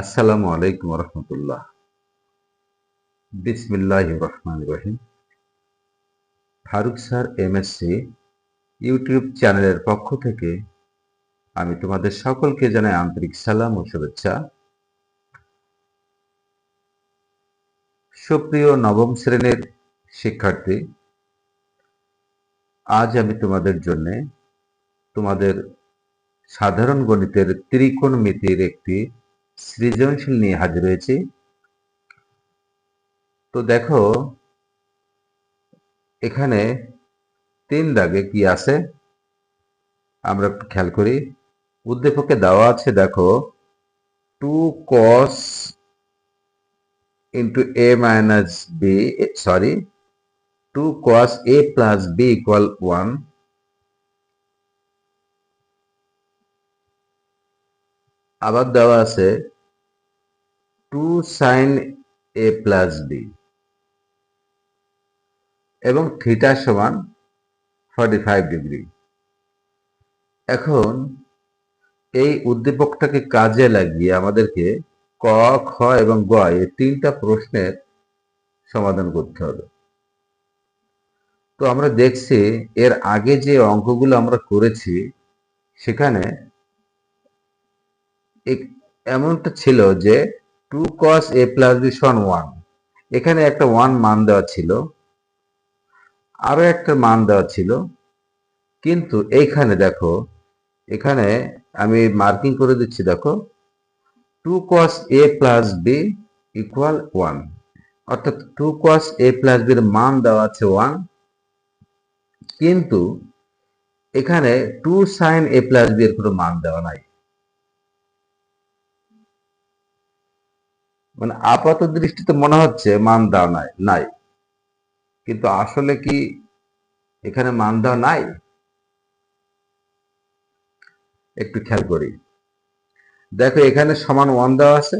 আসসালামু আলাইকুম রহমতুল্লাহ বিসমিল্লাহ রহমান রহিম। ফারুক স্যার, এমএসসি, ইউটিউব চ্যানেলের পক্ষ থেকে আমি তোমাদের সকলকে জানাই আন্তরিক সালাম ও শুভেচ্ছা। সুপ্রিয় নবম শ্রেণির শিক্ষার্থী, আজ আমি তোমাদের জন্য তোমাদের সাধারণ গণিতের ত্রিকোণমিতির একটি সৃজনশীল নিয়ে হাজির হয়েছি। তো দেখো, এখানে তিন দাগে কি আছে? আমরা একটু খেয়াল করি। উদ্দীপকে দেওয়া আছে, দেখো two cos into A minus B sorry two cos A plus B equal one আবার দেওয়া আছে two sine A plus B এবং থিটা সমান ফর্টি ফাইভ ডিগ্রি। এখন এই উদ্দীপকটাকে কাজে লাগিয়ে আমাদেরকে ক, খ এবং গ এই তিনটা প্রশ্নের সমাধান করতে হবে। তো আমরা দেখছি এর আগে যে অঙ্কগুলো আমরা করেছি, সেখানে এমনটা ছিল যে two cos A plus B Son one এখানে একটা ওয়ান মান দেওয়া ছিল, আরও একটা মান দেওয়া ছিল, কিন্তু এইখানে দেখো, এখানে আমি মার্কিং করে দিচ্ছি, দেখো two cos A plus B equal one অর্থাৎ টু কস এ প্লাস বির মান দেওয়া আছে ওয়ান কিন্তু এখানে two sine A plus B এর কোনো মান দেওয়া নাই। মানে আপাত দৃষ্টিতে মনে হচ্ছে মান দেওয়া নাই নাই। কিন্তু আসলে কি এখানে মান দেওয়া নাই? একটু খেয়াল করি। দেখো, এখানে সমান ওয়ান দেওয়া আছে,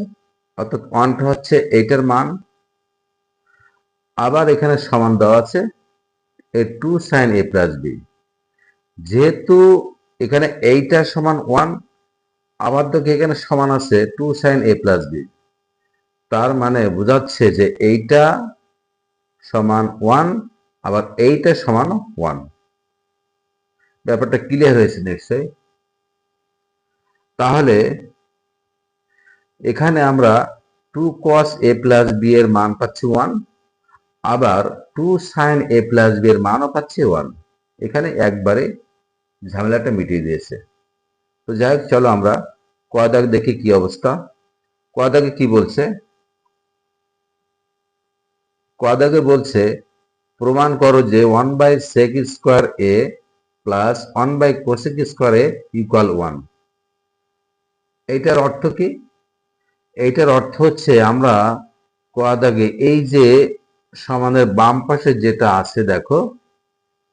অর্থাৎ ওয়ানটা হচ্ছে এইটার মান। আবার এখানে সমান দেওয়া আছে, এ two sine A plus B যেহেতু এখানে এইটা সমান ওয়ান আবার দেখো এখানে সমান আছে two sine A plus B তার মানে বোঝাচ্ছে যে এইটা সমান ওয়ান আবার এইটা সমান ওয়ান ব্যাপারটা ক্লিয়ার হয়েছে নিশ্চয়ই। তাহলে এখানে আমরা two cos A plus B এর মান পাচ্ছি ওয়ান আবার two sine A plus B এর মানও পাচ্ছি ওয়ান এখানে একবারে ঝামেলাটা মিটিয়ে দিয়েছে। তো যাই হোক, চলো আমরা কোয়াদাগ দেখি কি অবস্থা। কোয়াদাগে কি বলছে? কোয়াদাগে বলছে, প্রমাণ করো যে one by sec square A plus one by cosec square A equal one এইটার অর্থ কি? এইটার অর্থ হচ্ছে আমরা কোয়াদাগে এই যে সমানের বাম পাশে যেটা আছে দেখো,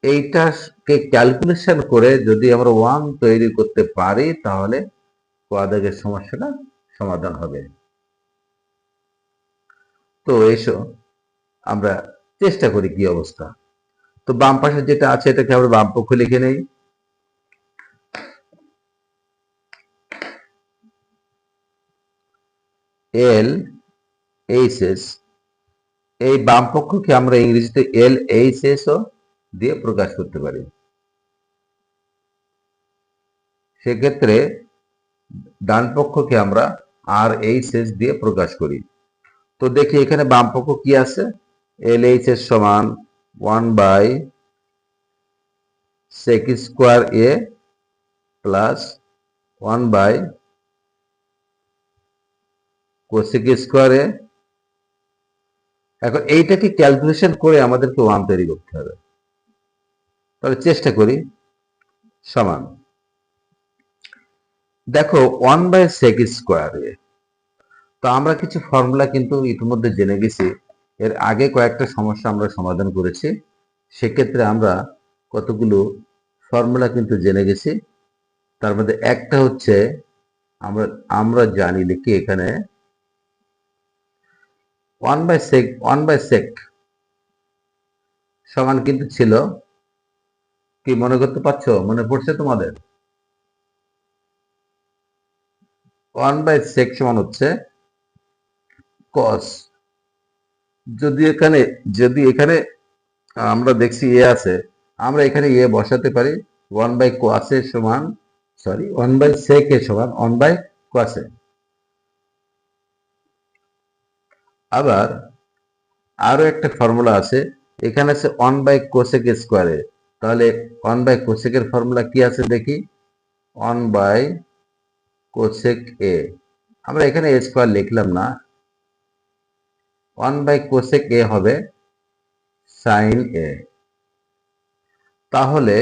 এইটাকে ক্যালকুলেশন করে যদি আমরা ওয়ান তৈরি করতে পারি তাহলে কোয়াদাগের সমস্যাটা সমাধান হবে। তো এসো। আমরা চেষ্টা করি কি অবস্থা। তো বাম পাশে যেটা আছে এটাকে আমরা বাম পক্ষ লিখে নেই। এল এইচ এস এই বাম পক্ষকে আমরা ইংরেজিতে এল এইচ এস ও দিয়ে প্রকাশ করতে পারি। সেক্ষেত্রে ডান পক্ষকে আমরা আর এইচ এস দিয়ে প্রকাশ করি। তো দেখি এখানে বাম পক্ষ কি আছে? এল এইচ এর সমান one by sec square A plus one by cosec square A এখন এইটাকে ক্যালকুলেশন করে আমাদেরকে ওয়ান তৈরি করতে হবে? তাহলে চেষ্টা করি। সমান। দেখো one by sec square A তো আমরা কিছু ফর্মুলা কিন্তু ইতিমধ্যে জেনে গেছি। এর আগে কয়েকটা সমস্যা আমরা সমাধান করেছি। সেক্ষেত্রে আমরা কতগুলো ফর্মুলা কিন্তু জেনে গেছি। তার মধ্যে একটা হচ্ছে, আমরা আমরা জানি লিখি এখানে one by sec one by sec সমান কিন্তু ছিল। কি মনে করতে পারছ? মনে পড়ছে তোমাদের? ওয়ান বাই সেক সমান হচ্ছে কস যদি এখানে যদি এখানে আমরা দেখছি এ আছে, আমরা এখানে এ বসাতে পারি ওয়ান বাই কোয়াসে সমান sorry one by sec A সমান ওয়ান বাই কোয়াসে আবার আরও একটা ফর্মুলা আছে, এখানে আছে ওয়ান বাই কোসেক স্কোয়ারে তাহলে ওয়ান বাই কোসেকের ফর্মুলা কি আছে দেখি? One by cosec A. আমরা এখানে এ স্কোয়ার লিখলাম না ওয়ান বাই কোসেক এ হবে সাইন এ। তাহলে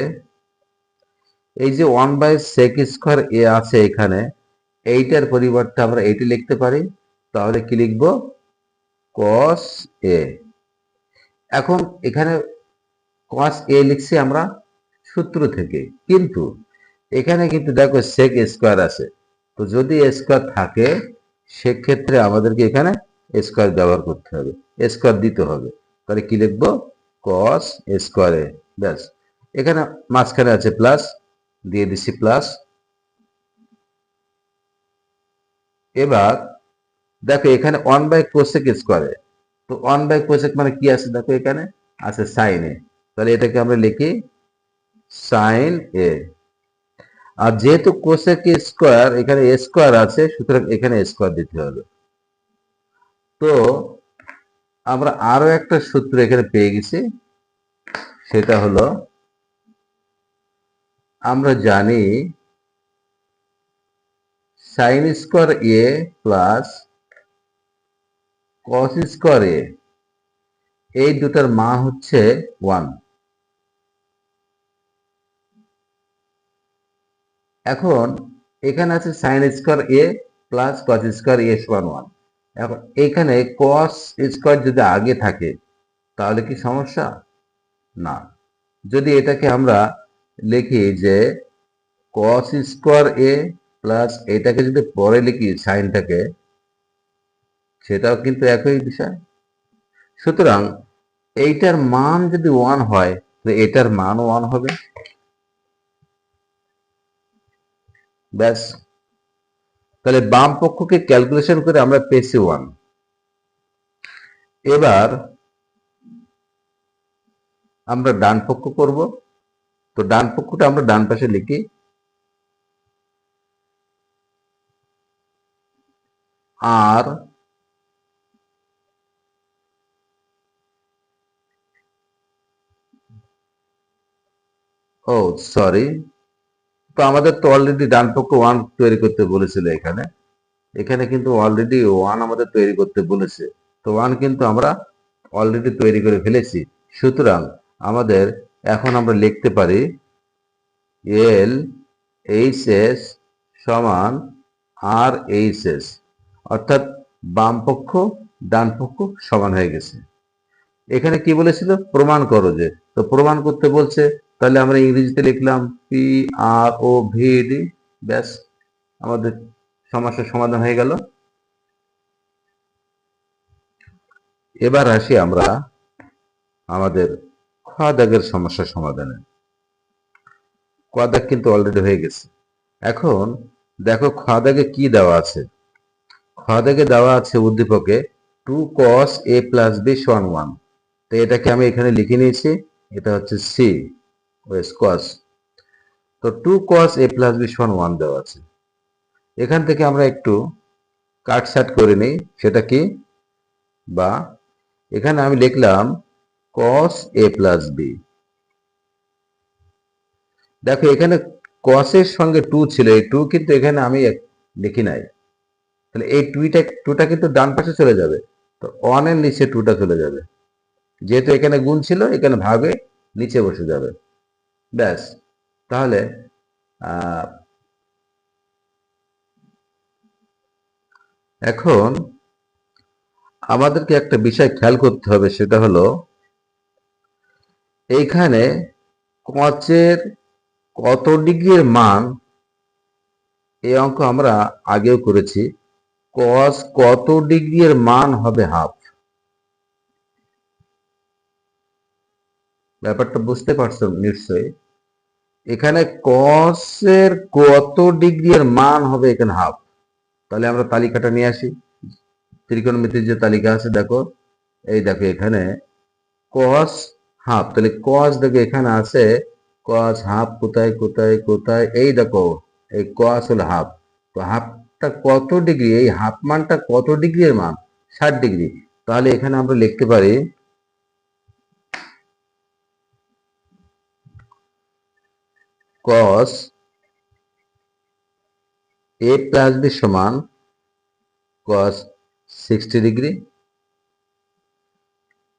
এই যে one by sec square A আছে এখানে, এইটার পরিবর্তে আমরা এইটি লিখতে পারি। তাহলে কি লিখব? কস এ এখন এখানে কস এ লিখছি আমরা সূত্র থেকে। কিন্তু এখানে কিন্তু দেখো সেক স্কোয়ার আছে। তো যদি স্কোয়ার থাকে, সেক্ষেত্রে আমাদেরকে এখানে স্কোয়ার ব্যবহার করতে হবে। স্কোয়ার দিতে হবে। তাহলে কি লিখব? কস স্কোয়ারে ব্যাস। এখানে মাঝখানে আছে প্লাস দিয়ে দিছি প্লাস এবার দেখো এখানে ওয়ান বাই কোসেক স্কোয়ারে তো ওয়ান বাই কোসেক মানে কি আছে দেখো এখানে? আছে সাইন তাহলে এটাকে আমরা লিখি সাইন এ। আর যেহেতু কোসেক স্কোয়ার এখানে স্কোয়ার আছে, সুতরাং এখানে স্কোয়ার দিতে হবে। তো আমরা আরও একটা সূত্র এখানে পেয়ে গেছি। সেটা হলো, আমরা জানি sine square A plus cos square A এই দুটার মা হচ্ছে ওয়ান এখন এখানে আছে sine square A plus cos square A সমান ওয়ান এখন এখানে কস স্কোয়ার যদি আগে থাকে, তাহলে কি সমস্যা? না। যদি এটাকে আমরা লিখি যে কস স্কোয়ার এ প্লাস এটাকে যদি পরে লিখি সাইনটাকে সেটাও কিন্তু একই বিষয়। সুতরাং এইটার মান যদি ওয়ান হয় তো এটার মান ওয়ান হবে। ব্যাস। তাহলে বাম পক্ষকে ক্যালকুলেশন করে আমরা পেয়েছি ওয়ান এবার আমরা ডান পক্ষ করব। তো ডান পক্ষটা আমরা ডান পাশে লিখি। আর ও সরি তো আমাদের তো অলরেডি ডান পক্ষ ওয়ান তৈরি করতে বলেছিল এখানে। এখানে কিন্তু অলরেডি ওয়ান আমাদের তৈরি করতে বলেছে। তো ওয়ান কিন্তু আমরা অলরেডি তৈরি করে ফেলেছি। সুতরাং আমাদের এখন আমরা লিখতে পারি এল এইচ এস সমান আর এইচ এস অর্থাৎ বাম পক্ষ, ডান পক্ষ সমান হয়ে গেছে। এখানে কি বলেছিল? প্রমাণ করো যে। তো প্রমাণ করতে বলছে তাহলে আমরা ইংরেজিতে লিখলাম P R O V D ব্যাস, আমাদের সমস্যার সমাধান হয়ে গেল। এবার আসি আমরা আমাদের খাওয়া দাগের সমস্যার সমাধানে। দাগ কিন্তু অলরেডি হয়ে গেছে। এখন দেখো দাগে কি দেওয়া আছে? দাগে দেওয়া আছে উদ্দীপকে two cos A plus B সমান ওয়ান তো এটাকে আমি এখানে লিখে নিয়েছি, এটা হচ্ছে সি কস তো two cos A plus B সমান ওয়ান দেওয়া আছে। এখান থেকে আমরা একটু কাটসাট করে নিই, সেটা কি? বা এখানে আমি লিখলাম কস এ প্লাস বি দেখো, এখানে কসের সঙ্গে টু ছিল, এই টু কিন্তু এখানে আমি লিখি নাই। তাহলে এই টুইটা টুটা কিন্তু ডান পাশে চলে যাবে। তো ওয়ানের নিচে টুটা চলে যাবে। যেহেতু এখানে গুণ ছিল, এখানে ভাগে নিচে বসে যাবে। ব্যাস। তাহলে এখন আমাদেরকে একটা বিষয় খেয়াল করতে হবে, সেটা হলো, এইখানে কচের কত ডিগ্রির মান এই অঙ্ক আমরা আগেও করেছি। কস কত ডিগ্রির মান হবে হাফ ব্যাপারটা বুঝতে পারছ নিশ্চয়ই। এখানে কসের কত ডিগ্রির মান হবে এখানে হাফ তাহলে আমরা তালিকাটা নিয়ে আসি। ত্রিকোণমিতির যে তালিকা আছে, দেখো, এই দেখো এখানে কস হাফ তাহলে কস দেখো এখানে আছে কস হাফ কোথায় কোথায় কোথায়, এই দেখো, এই কস হলো হাফ তো হাফটা কত ডিগ্রি এই হাফ মানটা কত ডিগ্রির মান? ষাট ডিগ্রি তাহলে এখানে আমরা লিখতে পারি cos a প্লাস বি সমান cos সিক্সটি ডিগ্রি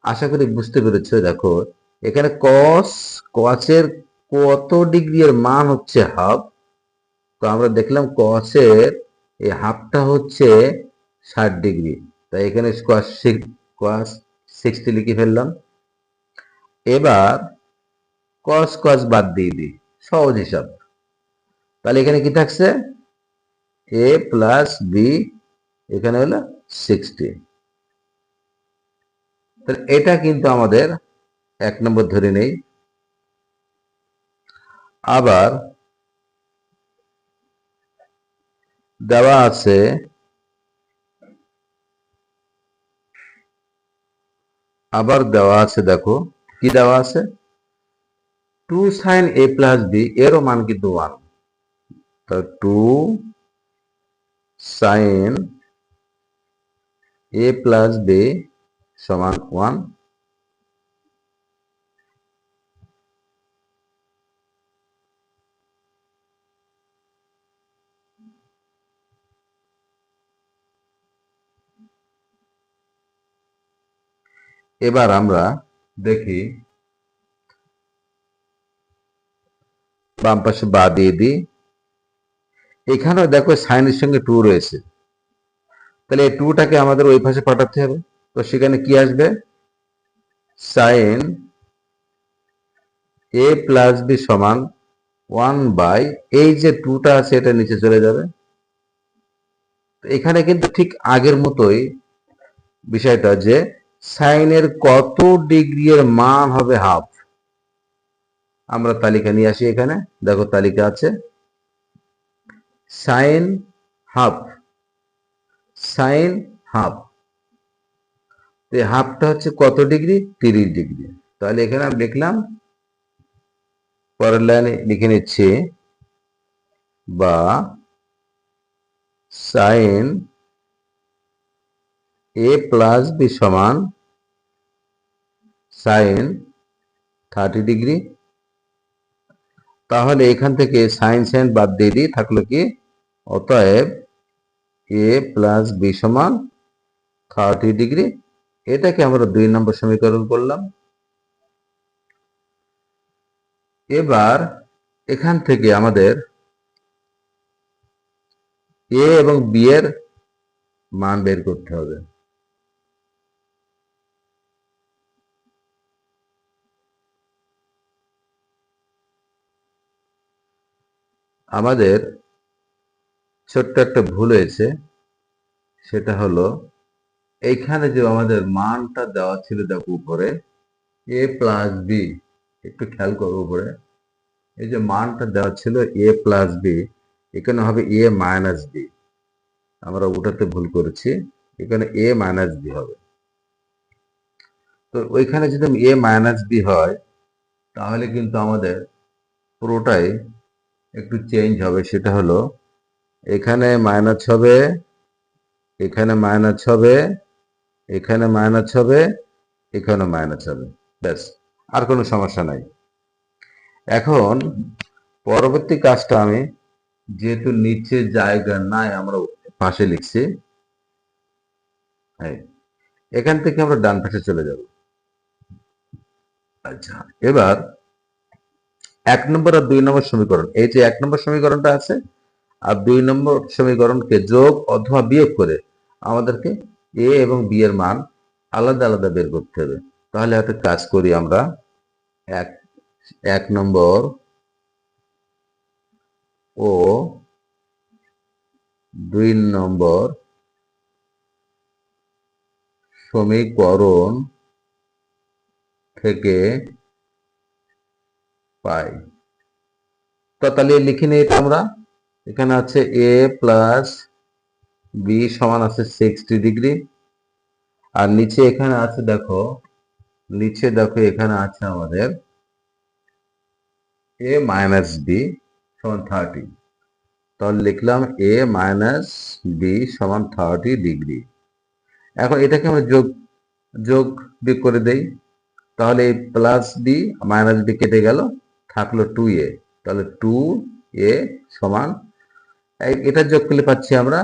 আশা করি বুঝতে পেরেছ, দেখো, এখানে cos এর কত ডিগ্রি এর মান হচ্ছে হাফ তো আমরা দেখলাম এর এই হাফটা হচ্ছে ষাট ডিগ্রি তাই এখানে cos cos সিক্সটি লিখে ফেললাম। এবার cos cos বাদ দিয়ে দিই। সহজ হিসাব। তাহলে এখানে কি থাকছে? এ প্লাস বি এখানে হলো সিক্সটি তাহলে এটা কিন্তু আমাদের এক নম্বর ধরে নেই। আবার দেওয়া আছে আবার দেওয়া আছে, দেখো, কি দেওয়া আছে? Two sine A plus B এরও মান কিন্তু ওয়ান তো two sine A plus B সমান ওয়ান এবার আমরা দেখি বাম পাশে বা দিয়ে দিই। এখানেও দেখো সাইনের সঙ্গে টু রয়েছে। তাহলে এই টুটাকে আমাদের ওই পাশে পাঠাতে হবে। তো সেখানে কি আসবে? সাইন এ প্লাস বি সমান ওয়ান বাই, এই যে টুটা আছে এটা নিচে চলে যাবে। এখানে কিন্তু ঠিক আগের মতোই বিষয়টা যে সাইনের কত ডিগ্রি এর মান হবে হাফ? আমরা তালিকা নিয়ে আসি এখানে। দেখো তালিকা আছে। Sine half. Sine half. হাফটা হচ্ছে কত ডিগ্রি? তিরিশ ডিগ্রি। তাহলে এখানে আমি লিখলাম, পরের লাইনে লিখে নিচ্ছে, বা সাইন এ প্লাস বি সমান সাইন থার্টি ডিগ্রি তাহলে এখান থেকে সাইন সাইন বাদ দিয়ে দিই, থাকল কি? অতএব এ প্লাস বি সমান থার্টি ডিগ্রি এটাকে আমরা দুই নম্বর সমীকরণ করলাম এবার এখান থেকে আমাদের এ এবং বি এর মান বের করতে হবে। আমাদের ছোট্ট একটা ভুল হয়েছে, সেটা হলো এইখানে যে আমাদের মানটা দেওয়া ছিল দেখো উপরে, এ প্লাস বি একটু খেয়াল করো উপরে, এই যে মানটা দেওয়া ছিল এ প্লাস বি এখানে হবে এ মাইনাস বি আমরা ওটাতে ভুল করেছি, এখানে এ মাইনাস বি হবে। তো ওইখানে যদি এ মাইনাস বি হয়, তাহলে কিন্তু আমাদের পুরোটাই একটু চেঞ্জ হবে, সেটা হলো এখানে মাইনাস হবে, এখানে মাইনাস হবে, এখানে মাইনাস হবে এখানে মাইনাস হবে, ব্যাস, আর কোনো সমস্যা নাই। এখন পরবর্তী কাজটা আমি যেহেতু নিচে জায়গা নাই, আমরা পাশে লিখছি এখান থেকে আমরা ডান পাশে চলে যাব। আচ্ছা এবার এক নম্বর আর দুই নম্বর সমীকরণ। এই যে এক নম্বর সমীকরণটা আছে, আর দুই নম্বর সমীকরণকে যোগ অথবা বিয়োগ করে আমাদেরকে এ এবং বি এর মান আলাদা আলাদা বের করতে হবে। তাহলে একটা কাজ করি আমরা। এক এক নম্বর ও দুই নম্বর সমীকরণ থেকে পাই। তাহলে লিখে নিই এটা আমরা এখানে আছে এ প্লাস বি সমান আছে সিক্সটি ডিগ্রি আর নিচে এখানে আছে দেখো, নিচে দেখো এখানে আছে আমাদের এ মাইনাস বি সমান থার্টি তাহলে লিখলাম এ মাইনাস বি সমান থার্টি ডিগ্রি এখন এটাকে আমরা যোগ যোগ বিয়োগ করে দেই। তাহলে প্লাস বি মাইনাস বি কেটে গেল। থাকল টু এ তাহলে টু এ সমান এটা যোগ করলে পাচ্ছি আমরা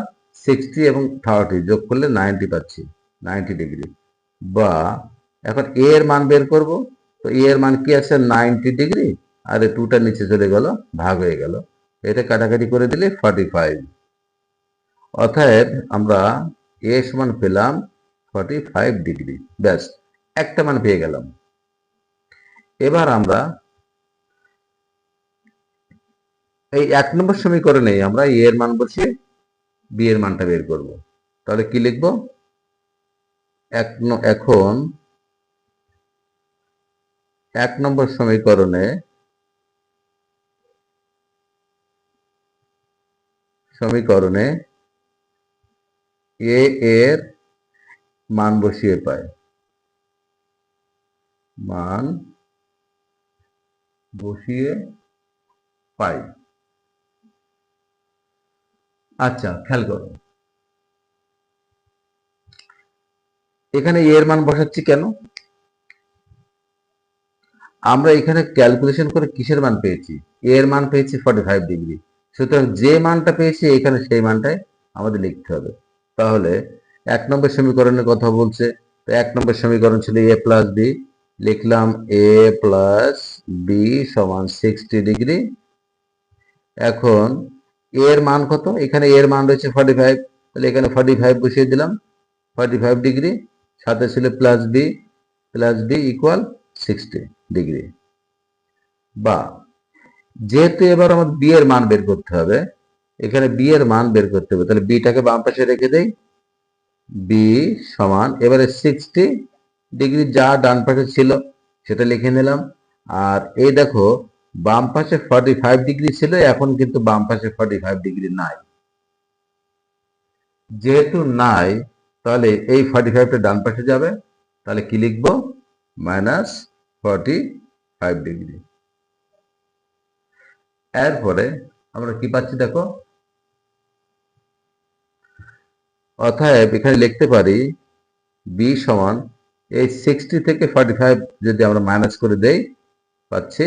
সিক্সটি এবং থার্টি যোগ করলে নাইনটি পাচ্ছি নাইনটি ডিগ্রি বা এখন এ এর মান বের করব, তো এ এর মান কি আছে? নাইনটি ডিগ্রি আর এই টুটা নিচে চলে গেল, ভাগ হয়ে গেল। এটা কাটাকাটি করে দিলে ফর্টি ফাইভ অর্থাৎ আমরা এ সমান পেলাম ফর্টি ফাইভ ডিগ্রি ব্যাস, একটা মান পেয়ে গেলাম। এবার আমরা এই এক নম্বর সমীকরণে আমরা এ এর মান বসিয়ে বি এর মানটা বের করব। তাহলে কি লিখব? এখন এক নম্বর সমীকরণে সমীকরণে এ এর মান বসিয়ে পায় মান বসিয়ে পাই। আচ্ছা খেয়াল করো। এখানে এর মান বসাচ্ছি কেন? আমরা এখানে ক্যালকুলেশন করে কিসের মান পেয়েছি? এর মান পেয়েছি ফর্টি ফাইভ ডিগ্রি সুতরাং যে মানটা পেয়েছি, এখানে সেই মানটাই আমাদের লিখতে হবে। তাহলে এক নম্বর সমীকরণের কথা বলছে। এক নম্বর সমীকরণ ছিল এ প্লাস বি। লিখলাম এ প্লাস বি সমান সিক্সটি ডিগ্রি এখন এর মান কত? এখানে এর মান রয়েছে ফর্টি ফাইভ তাহলে এখানে ফর্টি ফাইভ বসিয়ে দিলাম। Forty five degree. সাথে ছিল plus B plus B equal sixty degree. বা, যেহেতু এবার আমার বি এর মান বের করতে হবে, এখানে বি এর মান বের করতে হবে। তাহলে বিটাকে বাম পাশে রেখে দেই। বি সমান, এবারে সিক্সটি ডিগ্রি যা ডান পাশে ছিল, সেটা লিখে নিলাম। আর এই দেখো বাম পাশে ফর্টি ফাইভ ডিগ্রি ছিল, এখন কিন্তু বাম পাশে ফর্টি ফাইভ ডিগ্রি নাই। যেহেতু নাই, তাহলে এই ফর্টি ফাইভটা ডান পাশে যাবে, তাহলে কি লিখব? মাইনাস ফর্টি ফাইভ ডিগ্রি এরপরে আমরা কি পাচ্ছি দেখো? অতএব এখানে লিখতে পারি বি সমান এই সিক্সটি থেকে ফর্টি ফাইভ যদি আমরা মাইনাস করে দেই, পাচ্ছি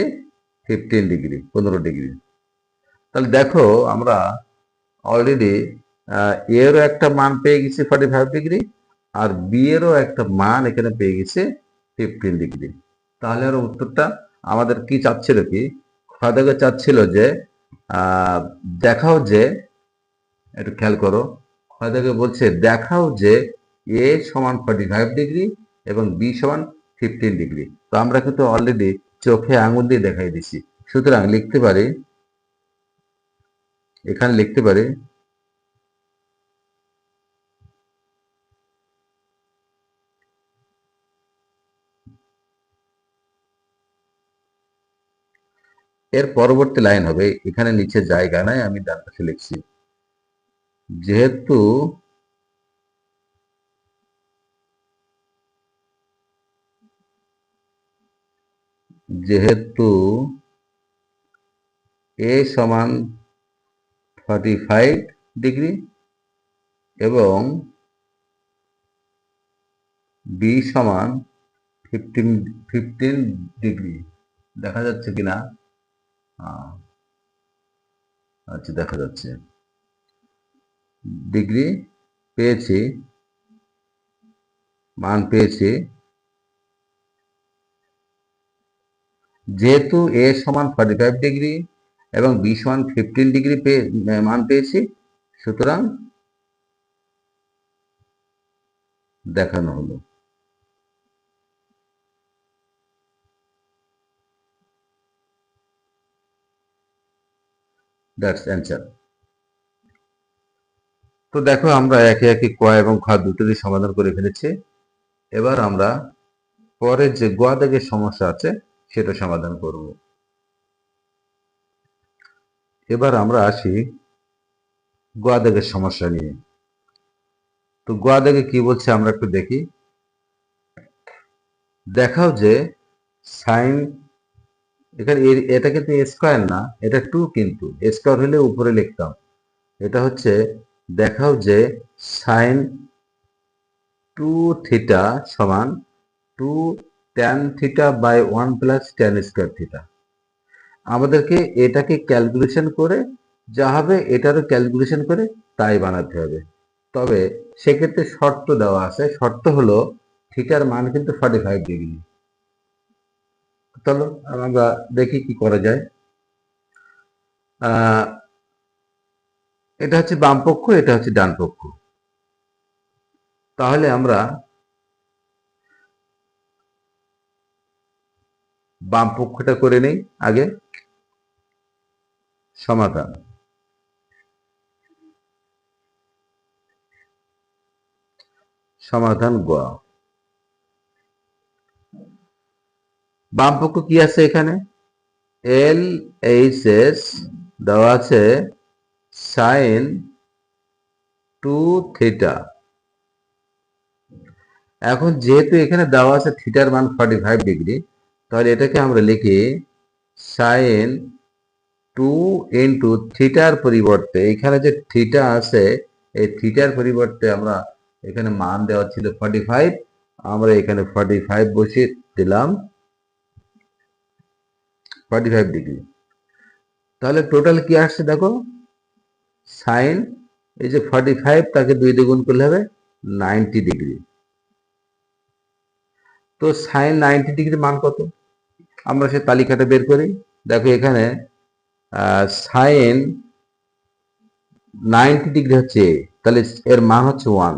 ফিফটিন ডিগ্রি পনেরো ডিগ্রি তাহলে দেখো, আমরা অলরেডি এরও একটা মান পেয়ে গেছি ফর্টি ফাইভ ডিগ্রি আর বি এরও একটা মান এখানে পেয়ে গেছি ফিফটিন ডিগ্রি তাহলে আর উত্তরটা আমাদের কি চাচ্ছিল কি? খাদাকে চাচ্ছিল যে দেখাও যে, একটু খেয়াল করো খাদাকে বলছে, দেখাও যে এ সমান ফর্টি ফাইভ ডিগ্রি এবং বি সমান ফিফটিন ডিগ্রি তো আমরা কিন্তু অলরেডি চোখে আঙুল দিয়ে দেখাই দিছি। সুতরাং লিখতে পারি, এখানে লিখতে পারি, এর পরবর্তী লাইন হবে, এখানে নিচে জায়গা নাই, আমি ডান পাশে লিখছি। যেহেতু যেহেতু এ সমান থার্টি ফাইভ ডিগ্রি এবং বি সমান ফিফটিন ফিফটিন ডিগ্রি দেখা যাচ্ছে কিনা? আচ্ছা দেখা যাচ্ছে। ডিগ্রি পেয়েছি, মান পেয়েছি যেহেতু এ সমান ফর্টি ফাইভ ডিগ্রি এবং বি সমান ফিফটিন ডিগ্রি পেয়ে মান পেয়েছি, সুতরাং দেখানো হলো। দ্যাটস অ্যান্সার তো দেখো, আমরা একে একে ক এবং খ দুটোরই সমাধান করে ফেলেছি। এবার আমরা পরের যে গোয়া দাগের সমস্যা আছে সেটা সমাধান করব। এবার আমরা আসি গোয়া দাগের সমস্যা নিয়ে। তো গোয়া দাগে কি বলছে আমরা একটু দেখি। দেখাও যে সাইন এখানে এটা কিন্তু স্কোয়ার না, এটা টু কিন্তু। স্কোয়ার হলে উপরে লিখতাম। এটা হচ্ছে দেখাও যে সাইন টু থিটা সমান two tan theta by one plus tan square theta আমাদেরকে এটাকে ক্যালকুলেশন করে যা হবে এটারও ক্যালকুলেশন করে তাই বানাতে হবে। তবে সেক্ষেত্রে শর্ত দেওয়া আছে। শর্ত হলো থিটার মান কিন্তু ফর্টি ফাইভ ডিগ্রি চলো আমরা দেখি কি করা যায়। এটা হচ্ছে বাম পক্ষ এটা হচ্ছে ডান পক্ষ তাহলে আমরা বাম পক্ষটা করে নেই, আগে। সমাধান। সমাধান গ। বাম পক্ষ কি আছে এখানে? এল, এইচ, এস দেওয়া আছে সাইন টু থিটা। এখন যেহেতু এখানে দেওয়া আছে থিটার মান ফর্টি ফাইভ ডিগ্রি তাহলে এটাকে আমরা লিখি সাইন টু ইন্টু থিটার পরিবর্তে, এখানে যে থিটা আছে, এই থিটার পরিবর্তে আমরা এখানে মান দেওয়া ছিল ফর্টি ফাইভ আমরা এখানে ফর্টি ফাইভ বসিয়ে দিলাম ফর্টি ফাইভ ডিগ্রি তাহলে টোটাল কি আসছে দেখো? সাইন এই যে ফর্টি ফাইভ তাকে দুই দ্বিগুণ করলে হবে নাইনটি ডিগ্রি তো সাইন নাইনটি ডিগ্রি মান কত? আমরা সে তালিকাটা বের করি। দেখো এখানে সাইন নাইনটি ডিগ্রি হচ্ছে তাহলে এর মান হচ্ছে ওয়ান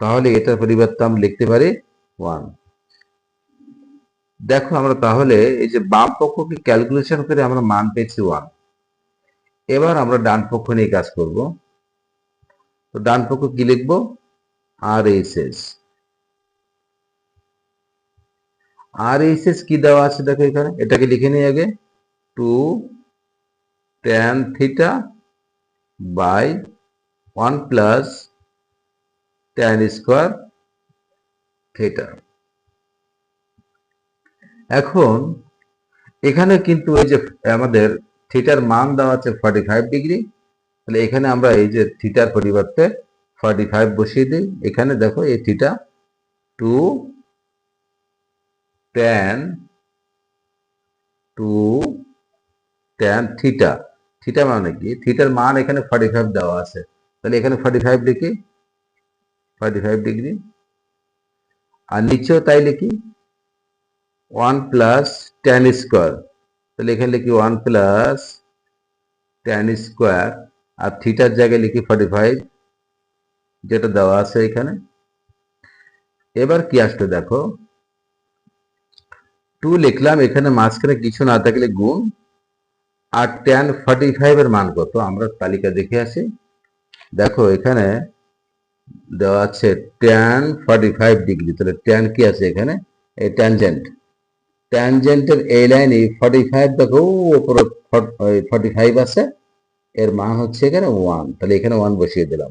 তাহলে এটার পরিবর্তে আমরা লিখতে পারি ওয়ান দেখো আমরা তাহলে এই যে বাম পক্ষকে ক্যালকুলেশন করে আমরা মান পেয়েছি ওয়ান এবার আমরা ডান পক্ষ নিয়ে কাজ করব। তো ডান পক্ষ কি লিখব? R H S R H S কি দেওয়া আছে দেখো এখানে? এটাকে লিখে নিই আগে। Two tan theta by one plus tan square theta এখন এখানে কিন্তু এই যে আমাদের থিটার মান দেওয়া আছে ফর্টি ফাইভ ডিগ্রি তাহলে এখানে আমরা এই যে থিটার পরিবর্তে ফর্টি ফাইভ বসিয়ে দিই। এখানে দেখো এই theta two tan two tan theta theta মানে কি? থিটার মান এখানে ফর্টি ফাইভ দেওয়া আছে। তাহলে এখানে ফর্টি ফাইভ লিখি। Forty five degree. আর নিচেও তাই লিখি। ওয়ান প্লাস ট্যান স্কোয়ার তাহলে এখানে লিখি ওয়ান প্লাস ট্যান স্কোয়ার আর থিটার জায়গায় লিখি ফর্টি ফাইভ যেটা দেওয়া আছে এখানে। এবার কি আসলো দেখো? টু লিখলাম, এখানে মাঝখানে কিছু না থাকলে গুণ, আর ট্যান ফর্টি ফাইভ এর মান কত? আমরা তালিকা দেখে আসি। দেখো, এখানে দেওয়া আছে ট্যান ফর্টি ফাইভ ডিগ্রি তাহলে ট্যান কি আছে এখানে? এই ট্যানজেন্ট ট্যানজেন্টের এই লাইনে ফর্টি ফাইভ দেখো ওপরে ফর্টি ফাইভ আছে, এর মান হচ্ছে এখানে ওয়ান তাহলে এখানে ওয়ান বসিয়ে দিলাম।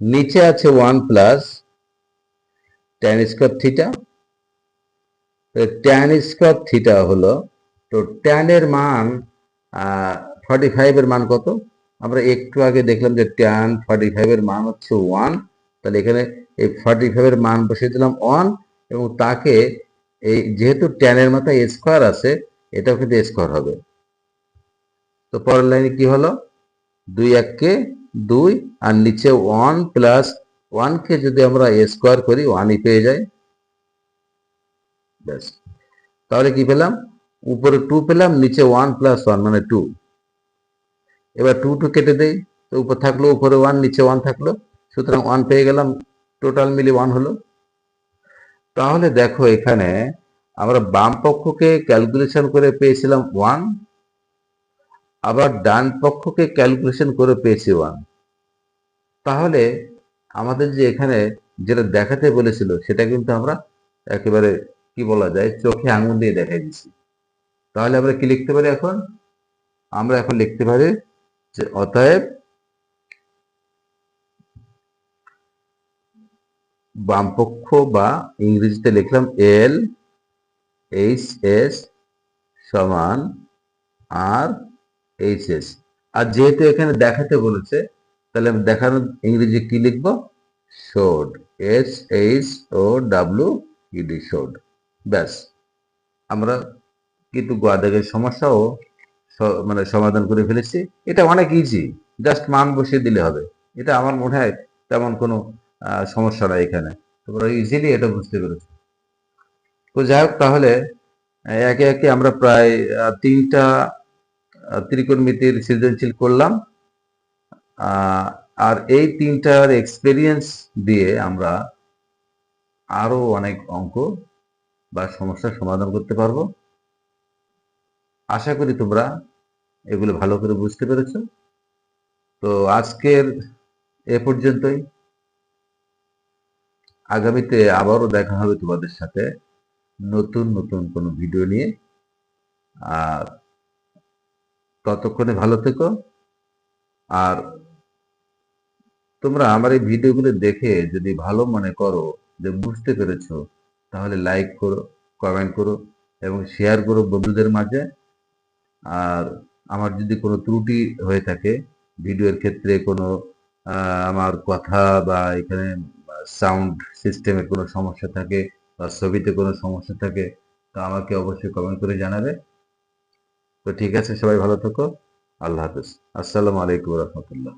নিচে আছে one plus tan square theta tan square theta হলো, তো ট্যানের মান ফর্টি ফাইভ এর মান কত? আমরা একটু আগে দেখলাম যে ট্যান ফর্টি ফাইভ এর মান হচ্ছে ওয়ান তাহলে এখানে এই ফর্টি ফাইভ এর মান বসিয়ে দিলাম ওয়ান এবং তাকে এই যেহেতু ট্যানের মাথায় স্কোয়ার আছে, এটাও কিন্তু স্কোয়ার হবে। তো পরের লাইনে কি হলো? দুই এককে দুই, আর নিচে ওয়ান প্লাস ওয়ানকে যদি আমরা স্কোয়ার করি ওয়ানই পেয়ে যাই। ব্যাস। তাহলে কি পেলাম? উপরে টু পেলাম, নিচে ওয়ান প্লাস ওয়ান মানে টু এবার টু টু কেটে দেই, তো উপর থাকল, উপরে ওয়ান নিচে ওয়ান থাকল। সুতরাং ওয়ান পেয়ে গেলাম টোটাল মিলে ওয়ান হলো। তাহলে দেখো এখানে আমরা বাম পক্ষকে ক্যালকুলেশন করে পেয়েছিলাম ওয়ান আবার ডান পক্ষকে ক্যালকুলেশন করে পেয়েছি ওয়ান তাহলে আমাদের যে এখানে যেটা দেখাতে বলেছিল, সেটা কিন্তু আমরা একেবারে কি বলা যায়, চোখে আঙুল দিয়ে দেখাই দিছি। তাহলে আমরা কি লিখতে পারি এখন? আমরা এখন লিখতে পারি যে অতএব বামপক্ষ বা ইংরেজিতে লিখলাম এল, এইচ, এস সমান আর এইচ, এস। আর যেহেতু এখানে দেখাতে বলেছে, তাহলে আমি দেখানোর ইংরেজি কি লিখব? Showed, S, H, O, W E D showed. ব্যাস। আমরা কিন্তু গোয়াদাগের সমস্যাও মানে সমাধান করে ফেলেছি। এটা অনেক ইজি জাস্ট মান বসিয়ে দিলে হবে। এটা আমার মনে হয় তেমন কোনো সমস্যা নাই এখানে। তোমরা ইজিলি এটা বুঝতে পেরেছ। তো যাই হোক তাহলে, একে একে আমরা প্রায় তিনটা ত্রিকোণমিতির সৃজনশীল করলাম। আর এই তিনটার এক্সপেরিয়েন্স দিয়ে আমরা আরও অনেক অঙ্ক বা সমস্যার সমাধান করতে পারব। আশা করি তোমরা এগুলো ভালো করে বুঝতে পেরেছ। তো আজকের এ পর্যন্তই। আগামীতে আবারও দেখা হবে তোমাদের সাথে নতুন নতুন কোনো ভিডিও নিয়ে। আর ততক্ষণে ভালো থেকো। আর তোমরা আমার এই ভিডিওগুলো দেখে যদি ভালো মনে করো, যে বুঝতে পেরেছ তাহলে লাইক করো কমেন্ট করো এবং শেয়ার করো বন্ধুদের মাঝে। আর আমার যদি কোনো ত্রুটি হয়ে থাকে ভিডিওর ক্ষেত্রে কোনো আমার কথা বা এখানে সাউন্ড সিস্টেমে কোনো সমস্যা থাকে বা ছবিতে কোনো সমস্যা থাকে, তো আমাকে অবশ্যই কমেন্ট করে জানাবে। তো ঠিক আছে, সবাই ভালো থাকো। আল্লাহ হাফেজ। আসসালামু আলাইকুম রহমতুল্লাহ।